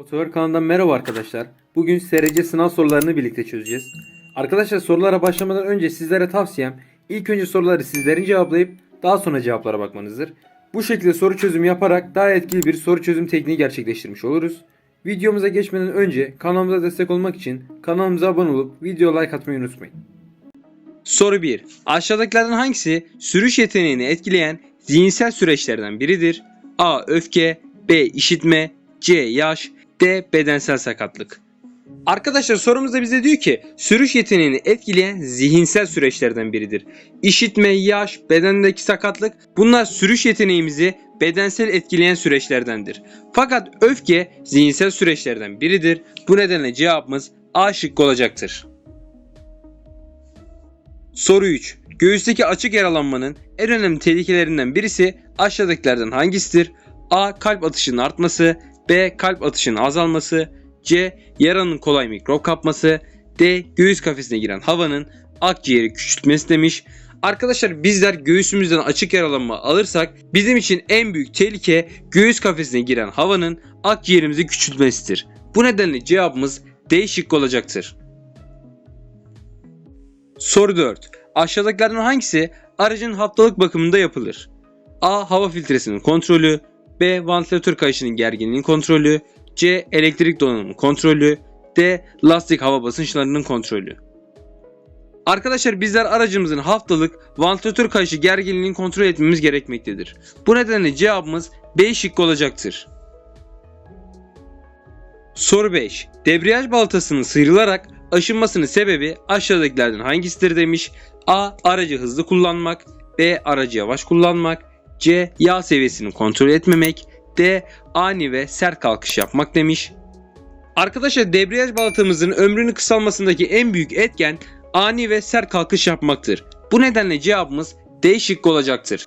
Otover kanalından merhaba arkadaşlar. Bugün SRC sınav sorularını birlikte çözeceğiz. Arkadaşlar sorulara başlamadan önce sizlere tavsiyem ilk önce soruları sizlerin cevaplayıp daha sonra cevaplara bakmanızdır. Bu şekilde soru çözümü yaparak daha etkili bir soru çözüm tekniği gerçekleştirmiş oluruz. Videomuza geçmeden önce kanalımıza destek olmak için kanalımıza abone olup video like atmayı unutmayın. Soru 1. Aşağıdakilerden hangisi sürüş yeteneğini etkileyen zihinsel süreçlerden biridir? A. Öfke B. işitme C. Yaş D. Bedensel sakatlık Arkadaşlar sorumuzda bize diyor ki sürüş yeteneğini etkileyen zihinsel süreçlerden biridir. İşitme, yaş, bedendeki sakatlık bunlar sürüş yeteneğimizi bedensel etkileyen süreçlerdendir. Fakat öfke zihinsel süreçlerden biridir. Bu nedenle cevabımız A şıkkı olacaktır. Soru 3. Göğüsteki açık yaralanmanın en önemli tehlikelerinden birisi aşağıdakilerden hangisidir? A. Kalp atışının artması B. Kalp atışının azalması C. Yaranın kolay mikrop kapması D. Göğüs kafesine giren havanın akciğeri küçültmesi demiş. Arkadaşlar bizler göğsümüzden açık yaralanma alırsak bizim için en büyük tehlike göğüs kafesine giren havanın akciğerimizi küçültmesidir. Bu nedenle cevabımız D şıkkı olacaktır. Soru 4. Aşağıdakilerden hangisi aracın haftalık bakımında yapılır? A. Hava filtresinin kontrolü B. Vantilatör kayışının gerginliğinin kontrolü C. Elektrik donanımının kontrolü D. Lastik hava basınçlarının kontrolü Arkadaşlar bizler aracımızın haftalık vantilatör kayışı gerginliğini kontrol etmemiz gerekmektedir. Bu nedenle cevabımız B şıkkı olacaktır. Soru 5. Debriyaj baltasının sıyrılarak aşınmasının sebebi aşağıdakilerden hangisidir demiş. A. Aracı hızlı kullanmak. B. Aracı yavaş kullanmak. C. Yağ seviyesini kontrol etmemek. D. Ani ve sert kalkış yapmak demiş. Arkadaşlar debriyaj balatamızın ömrünün kısalmasındaki en büyük etken ani ve sert kalkış yapmaktır. Bu nedenle cevabımız D şıkkı olacaktır.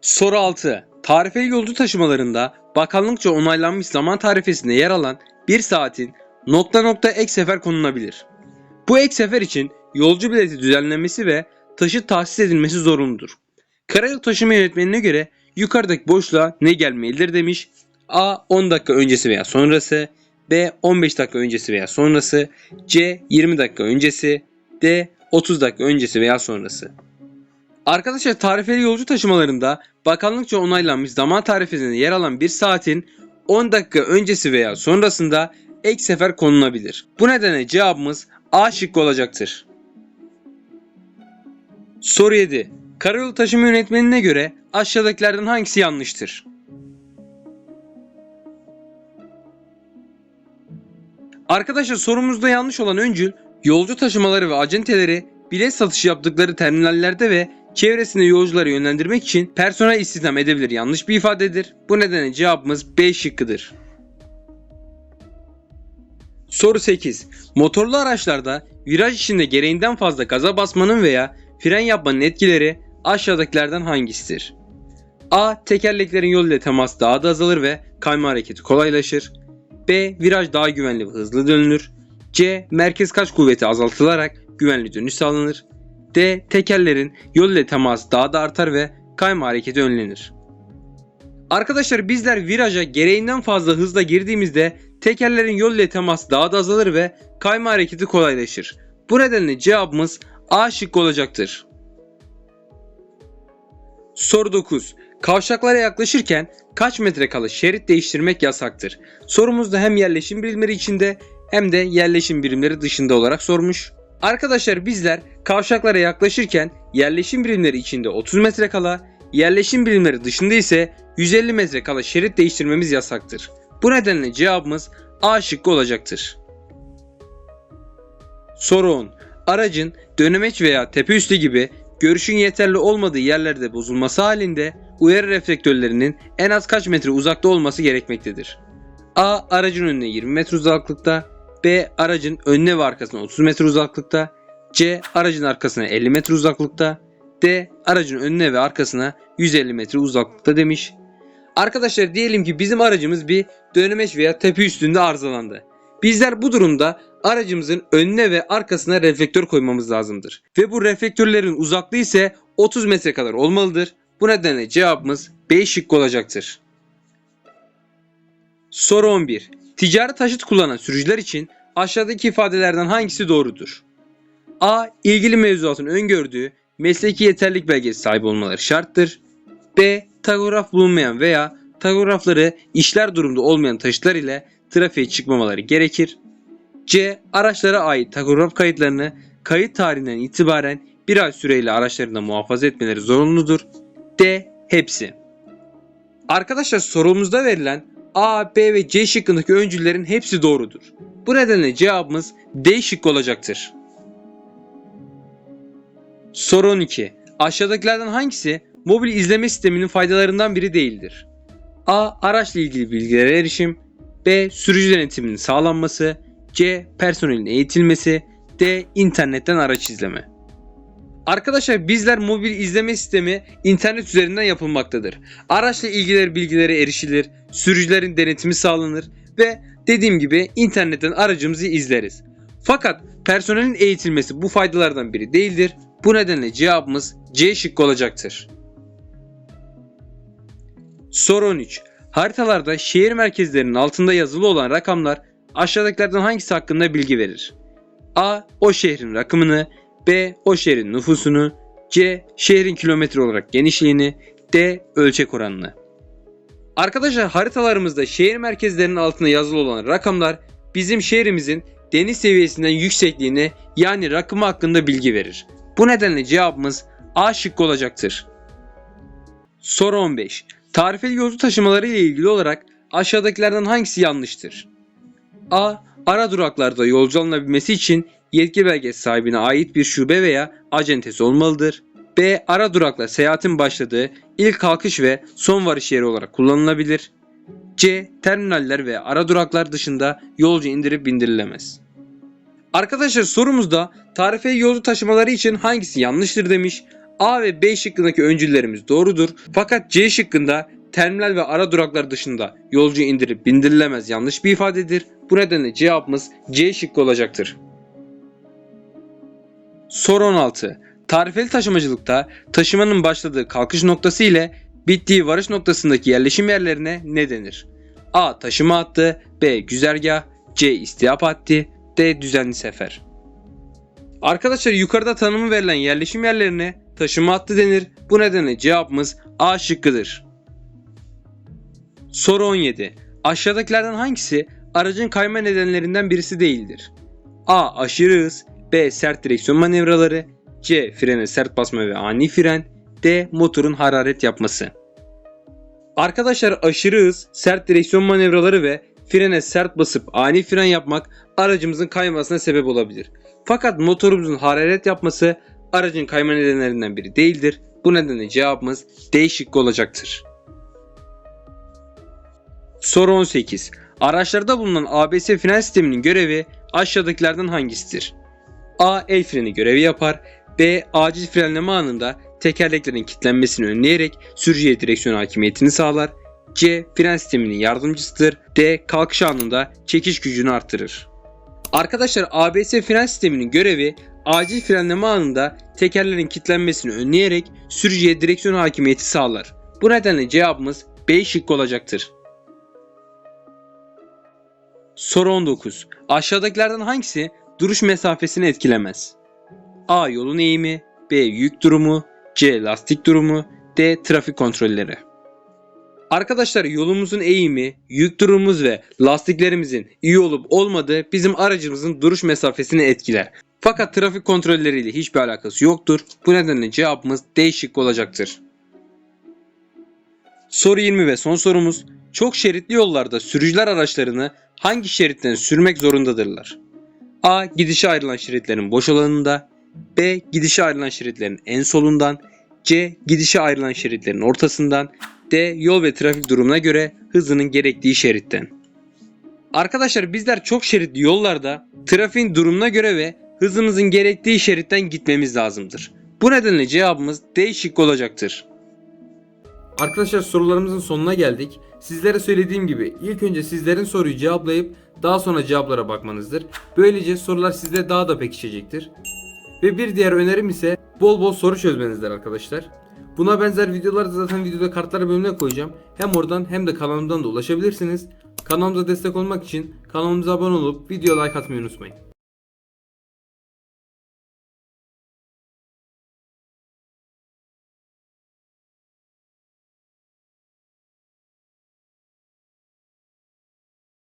Soru 6. Tarifeli yolcu taşımalarında bakanlıkça onaylanmış zaman tarifesinde yer alan bir saatin nokta nokta ek sefer konulabilir. Bu ek sefer için yolcu bileti düzenlenmesi ve taşı tahsis edilmesi zorunludur. Karayolu taşıma yönetmenine göre yukarıdaki boşluğa ne gelmelidir demiş. A 10 dakika öncesi veya sonrası, B 15 dakika öncesi veya sonrası, C 20 dakika öncesi, D 30 dakika öncesi veya sonrası. Arkadaşlar tarifeli yolcu taşımalarında bakanlıkça onaylanmış zaman tarifesinde yer alan bir saatin 10 dakika öncesi veya sonrasında ek sefer konulabilir. Bu nedenle cevabımız A şıkkı olacaktır. Soru 7. Karayolu taşıma yönetmenine göre aşağıdakilerden hangisi yanlıştır? Arkadaşlar sorumuzda yanlış olan öncül yolcu taşımaları ve acenteleri bilet satışı yaptıkları terminallerde ve çevresinde yolcuları yönlendirmek için personel istihdam edebilir yanlış bir ifadedir. Bu nedenle cevabımız B şıkkıdır. Soru 8. Motorlu araçlarda viraj içinde gereğinden fazla gaza basmanın veya fren yapmanın etkileri aşağıdakilerden hangisidir? A. Tekerleklerin yol ile teması daha da azalır ve kayma hareketi kolaylaşır. B. Viraj daha güvenli ve hızlı dönülür. C. Merkez kaç kuvveti azaltılarak güvenli dönüş sağlanır. D. Tekerlerin yol ile teması daha da artar ve kayma hareketi önlenir. Arkadaşlar bizler viraja gereğinden fazla hızla girdiğimizde tekerlerin yol ile teması daha da azalır ve kayma hareketi kolaylaşır. Bu nedenle cevabımız A şıkkı olacaktır. Soru 9. Kavşaklara yaklaşırken kaç metre kala şerit değiştirmek yasaktır? Sorumuzda hem yerleşim birimleri içinde hem de yerleşim birimleri dışında olarak sormuş. Arkadaşlar bizler kavşaklara yaklaşırken yerleşim birimleri içinde 30 metre kala, yerleşim birimleri dışında ise 150 metre kala şerit değiştirmemiz yasaktır. Bu nedenle cevabımız A şıkkı olacaktır. Soru 10. Aracın dönemeç veya tepe üstü gibi görüşün yeterli olmadığı yerlerde bozulması halinde uyarı reflektörlerinin en az kaç metre uzakta olması gerekmektedir. A. Aracın önüne 20 metre uzaklıkta. B. Aracın önüne ve arkasına 30 metre uzaklıkta. C. Aracın arkasına 50 metre uzaklıkta. D. Aracın önüne ve arkasına 150 metre uzaklıkta demiş. Arkadaşlar diyelim ki bizim aracımız bir dönemeç veya tepe üstünde arızalandı. Bizler bu durumda aracımızın önüne ve arkasına reflektör koymamız lazımdır. Ve bu reflektörlerin uzaklığı ise 30 metre kadar olmalıdır. Bu nedenle cevabımız B şıkkı olacaktır. Soru 11. Ticari taşıt kullanan sürücüler için aşağıdaki ifadelerden hangisi doğrudur? A. İlgili mevzuatın öngördüğü mesleki yeterlilik belgesi sahibi olmaları şarttır. B. Tagograf bulunmayan veya tagografları işler durumda olmayan taşıtlar ile trafiğe çıkmamaları gerekir. C. Araçlara ait tagograf kayıtlarını kayıt tarihinden itibaren bir ay süreyle araçlarında muhafaza etmeleri zorunludur. D. Hepsi. Arkadaşlar sorumuzda verilen A, B ve C şıkkındaki öncüllerin hepsi doğrudur. Bu nedenle cevabımız D şıkkı olacaktır. Soru 12. Aşağıdakilerden hangisi mobil izleme sisteminin faydalarından biri değildir? A. Araçla ilgili bilgilere erişim. B. Sürücü denetiminin sağlanması. C. Personelin eğitilmesi. D. internetten araç izleme. Arkadaşlar bizler mobil izleme sistemi internet üzerinden yapılmaktadır. Araçla ilgili bilgilere erişilir, sürücülerin denetimi sağlanır ve dediğim gibi internetten aracımızı izleriz. Fakat personelin eğitilmesi bu faydalardan biri değildir. Bu nedenle cevabımız C şıkkı olacaktır. Soru 13. Haritalarda şehir merkezlerinin altında yazılı olan rakamlar aşağıdakilerden hangisi hakkında bilgi verir? A. O şehrin rakımını B. O şehrin nüfusunu C. Şehrin kilometre olarak genişliğini D. Ölçek oranını Arkadaşlar haritalarımızda şehir merkezlerinin altında yazılı olan rakamlar bizim şehrimizin deniz seviyesinden yüksekliğini yani rakımı hakkında bilgi verir. Bu nedenle cevabımız A şıkkı olacaktır. Soru 15. Tarifeli yolcu taşımaları ile ilgili olarak aşağıdakilerden hangisi yanlıştır? A. Ara duraklarda yolcu alınabilmesi için yetki belgesi sahibine ait bir şube veya acentesi olmalıdır. B. Ara durakla seyahatin başladığı ilk kalkış ve son varış yeri olarak kullanılabilir. C. Terminaller ve ara duraklar dışında yolcu indirip bindirilemez. Arkadaşlar sorumuzda tarifeli yolcu taşımaları için hangisi yanlıştır demiş. A ve B şıkkındaki öncüllerimiz doğrudur. Fakat C şıkkında terminal ve ara duraklar dışında yolcu indirip bindirilemez yanlış bir ifadedir. Bu nedenle cevabımız C şıkkı olacaktır. Soru 16. Tarifeli taşımacılıkta taşımanın başladığı kalkış noktası ile bittiği varış noktasındaki yerleşim yerlerine ne denir? A. Taşıma hattı B. Güzergah C. İstihap hattı D. Düzenli sefer Arkadaşlar yukarıda tanımı verilen yerleşim yerlerine taşıma hattı denir. Bu nedenle cevabımız A şıkkıdır. Soru 17. Aşağıdakilerden hangisi aracın kayma nedenlerinden birisi değildir? A. Aşırı hız B. Sert direksiyon manevraları C. Frene sert basma ve ani fren D. Motorun hararet yapması Arkadaşlar aşırı hız, sert direksiyon manevraları ve frene sert basıp ani fren yapmak aracımızın kaymasına sebep olabilir. Fakat motorumuzun hararet yapması aracın kayma nedenlerinden biri değildir. Bu nedenle cevabımız D şıkkı olacaktır. Soru 18. Araçlarda bulunan ABS fren sisteminin görevi aşağıdakilerden hangisidir? A. El freni görevi yapar. B. Acil frenleme anında tekerleklerin kilitlenmesini önleyerek sürücüye direksiyon hakimiyetini sağlar. C. Fren sisteminin yardımcısıdır. D. Kalkış anında çekiş gücünü artırır. Arkadaşlar ABS fren sisteminin görevi acil frenleme anında tekerlerin kilitlenmesini önleyerek sürücüye direksiyon hakimiyeti sağlar. Bu nedenle cevabımız B şıkkı olacaktır. Soru 19. Aşağıdakilerden hangisi duruş mesafesini etkilemez? A. Yolun eğimi B. Yük durumu C. Lastik durumu D. Trafik kontrolleri Arkadaşlar yolumuzun eğimi, yük durumumuz ve lastiklerimizin iyi olup olmadığı bizim aracımızın duruş mesafesini etkiler. Fakat trafik kontrolleriyle hiçbir alakası yoktur. Bu nedenle cevabımız D şıkkı olacaktır. Soru 20 ve son sorumuz. Çok şeritli yollarda sürücüler araçlarını hangi şeritten sürmek zorundadırlar? A. Gidişe ayrılan şeritlerin boş olanında. B. Gidişe ayrılan şeritlerin en solundan. C. Gidişe ayrılan şeritlerin ortasından. D. Yol ve trafik durumuna göre hızının gerektiği şeritten. Arkadaşlar bizler çok şeritli yollarda trafiğin durumuna göre ve hızımızın gerektiği şeritten gitmemiz lazımdır. Bu nedenle cevabımız D şıkkı olacaktır. Arkadaşlar sorularımızın sonuna geldik. Sizlere söylediğim gibi ilk önce sizlerin soruyu cevaplayıp daha sonra cevaplara bakmanızdır. Böylece sorular sizde daha da pekişecektir. Ve bir diğer önerim ise bol bol soru çözmenizdir arkadaşlar. Buna benzer videoları da zaten videoda kartlar bölümüne koyacağım. Hem oradan hem de kanalımdan da ulaşabilirsiniz. Kanalımıza destek olmak için kanalımıza abone olup video like atmayı unutmayın.